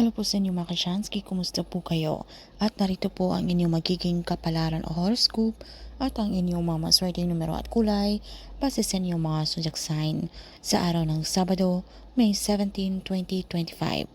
Hello po sa inyo mga kasyansky, kumusta po kayo? At narito po ang inyong magiging kapalaran o horoscope at ang inyong mga maswerteng numero at kulay base sa inyong mga zodiac sign sa araw ng Sabado, May 17, 2025.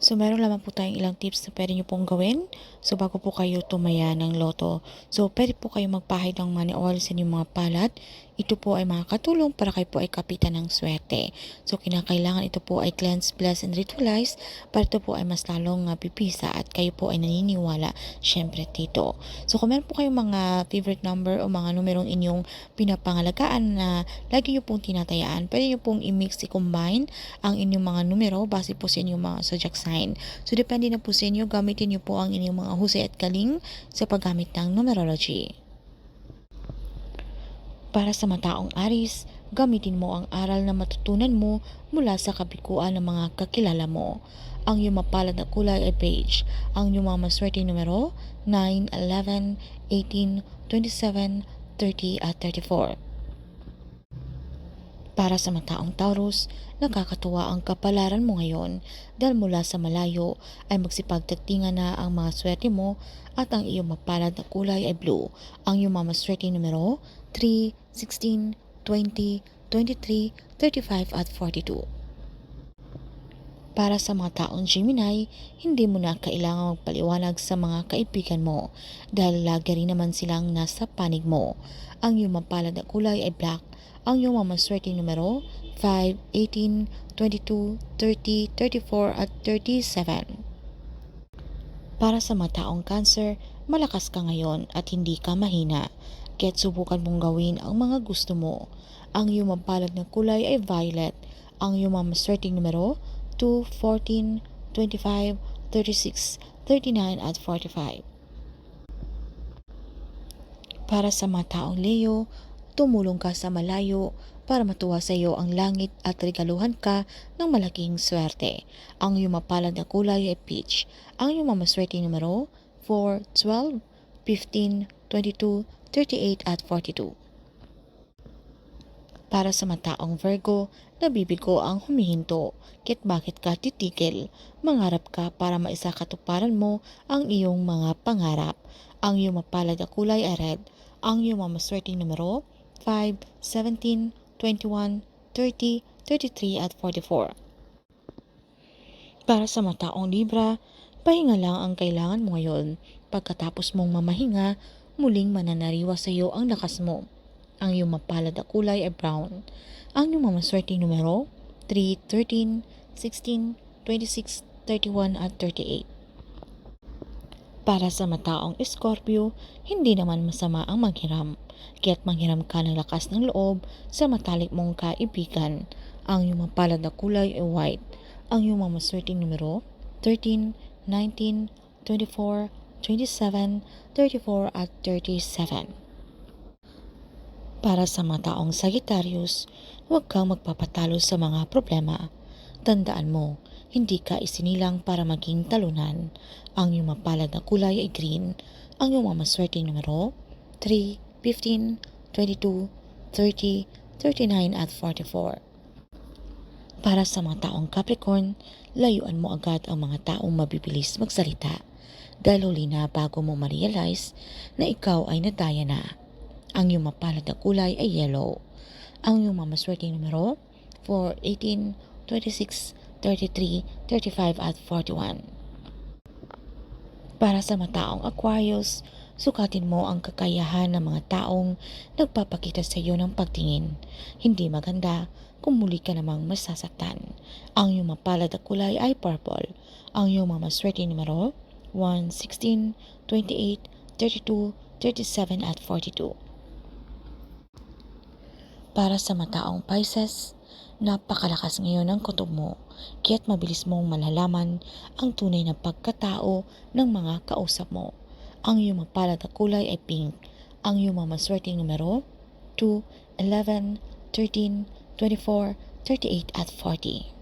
So meron lamang po tayong ilang tips na pwede nyo pong gawin. So bago po kayo tumaya ng loto. So pwede po kayo magpahid ng money oil sa inyong mga palat. Ito po ay makakatulong para kayo po ay kapitan ng swerte. So kinakailangan ito po ay cleanse, bless, and ritualize para ito po ay mas lalong uh, pipisa at kayo po ay naniniwala syempre dito. So kung meron po kayong mga favorite number o mga numerong inyong pinapangalagaan na lagi nyo pong tinatayaan, pwede nyo pong i-mix, i-combine ang inyong mga numero base po sa inyong mga zodiac sign. So depende na po sa inyo, gamitin nyo po ang inyong mga husay at galing sa paggamit ng numerology. Para sa mataong Aris, gamitin mo ang aral na matutunan mo mula sa kabikuan ng mga kakilala mo. Ang iyong mapalad na kulay ay beige. Ang iyong mga maswerte numero 9, 11, 18, 27, 30 at 34. Para sa mataong Taurus, nakakatuwa ang kapalaran mo ngayon dahil mula sa malayo ay magsipagtagtingan na ang mga swerte mo at ang iyong mapalad na kulay ay blue. Ang iyong mga maswerte numero 3, 16, 20, 23, 35 at 42. Para sa mga taong Gemini, hindi mo na kailangang magpaliwanag sa mga kaibigan mo dahil lagi rin naman silang nasa panig mo. Ang iyong mapalad na kulay ay black. Ang iyong mga numero 5, 18, 22, 30, 34 at 37. Para sa mga taong cancer, malakas ka ngayon at hindi ka mahina. Kaya't subukan mong gawin ang mga gusto mo. Ang iyong mapalad na kulay ay violet. Ang iyong mga numero 2, 14, 25, 36, 39 at 45. Para sa mga taong Leo, tumulong ka sa malayo para matuwa sa iyo ang langit at regaluhan ka ng malaking swerte. Ang iyong mapalad na kulay ay peach. Ang iyong mamaswerte numero 4, 12, 15, 22, 38 at 42. Para sa mataong Virgo, nabibigo ang humihinto. Kit bakit ka titigil? Mangarap ka para maisa katuparan mo ang iyong mga pangarap. Ang iyong mapalad na kulay ay red. Ang iyong mamaswerteng numero 5, 17, 21, 30, 33 at 44. Para sa mataong Libra, pahinga lang ang kailangan mo ngayon. Pagkatapos mong mamahinga, muling mananariwa sa iyo ang lakas mo. Ang iyong mapalad na kulay ay brown. Ang iyong mamaswerteng numero 3, 13, 16, 26, 31 at 38. Para sa mataong Scorpio, hindi naman masama ang manghiram. Kaya't manghiram ka ng lakas ng loob sa matalik mong kaibigan. Ang iyong mapalad na kulay ay white. Ang iyong mamaswerteng numero 13, 19, 24, 27, 34 at 37. Para sa mga taong Sagittarius, huwag kang magpapatalo sa mga problema. Tandaan mo, hindi ka isinilang para maging talunan. Ang iyong mapalad na kulay ay green. Ang iyong mamaswerte numero 3, 15, 22, 30, 39 at 44. Para sa mga taong Capricorn, layuan mo agad ang mga taong mabibilis magsalita dahil huli na bago mo ma-realize na ikaw ay nadaya na. Ang iyong mapalad na kulay ay yellow. Ang iyong mamaswerte numero 4, 18, 26, 33, 35 at 41. Para sa mataong Aquarius, sukatin mo ang kakayahan ng mga taong nagpapakita sa iyo ng pagtingin. Hindi maganda kung muli ka namang masasaktan. Ang iyong mapalad na kulay ay purple. Ang iyong mga maswerte numero 1, 16, 28, 32, 37 at 42. Para sa mataong Pisces, napakalakas ngayon ng kutob mo, kaya't mabilis mong malalaman ang tunay na pagkatao ng mga kausap mo. Ang iyong mapalad na kulay ay pink. Ang iyong mga maswerteng numero 2, 11, 13, 24, 38 at 40.